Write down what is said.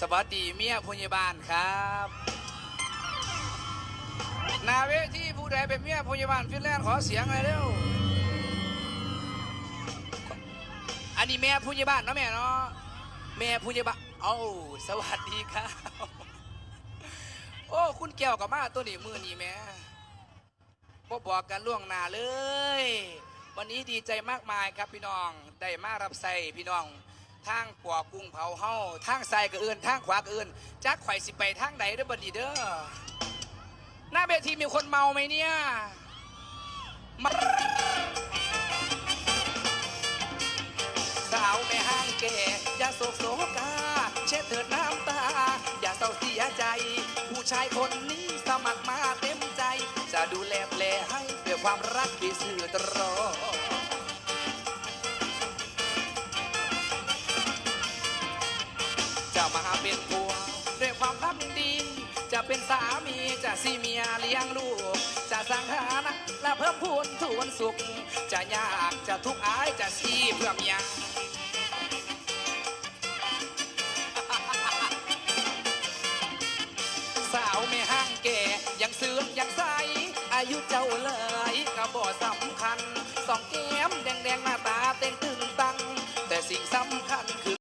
สวัสดีเมียพยาบาลครับนาเวที่ผู้ใดเป็นเมียพยาบาลฟินแลนด์ขอเสียงหน่อยเร็วอันนี้แม่ผู้ใหญ่บ้านเนาะแม่เนาะแม่ผู้ใหญ่บ้านเอ้าสวัสดีครับ โอ้คุณแก้วกับมาตัวนี้มือนี่แม่บ่บอกกันล่วงหน้าเลย วันนี้ดีใจมากมายครับพี่น้องได้มารับใส่พี่น้อง ทางปวกกุ้งเผาเฮาทางใส่ก็เอื่นทางขวาก็เอื่นจักไข่สิไปทางใดเด้อบัดนี้เด้อหน้าเวทีมีคนเมาไหมเนี่ยมาสาวแม่ห้างแก่อย่าโศกโศกาเช็ดเถิดน้ำตา อย่าเศร้าเสียใจ ผู้ชายคนนี้สมัครมาเต็มใจ จะดูแลแปลให้ด้วยความรักที่สื่อตรง มาเป็นผัวด้วยความพักดี จะเป็นสามีจะสีเมียเลี้ยงลูก จะสร้างฐานะและเพิ่มพูนทวนสุข จะยากจะทุกข์อายจะซีเพื่อเมียสาวไม่ห้างแก่ยังเสื่อมยังใสอายุเจ้าเลยก็บ่สำคัญสองแก้มแดงแดงๆหน้าตา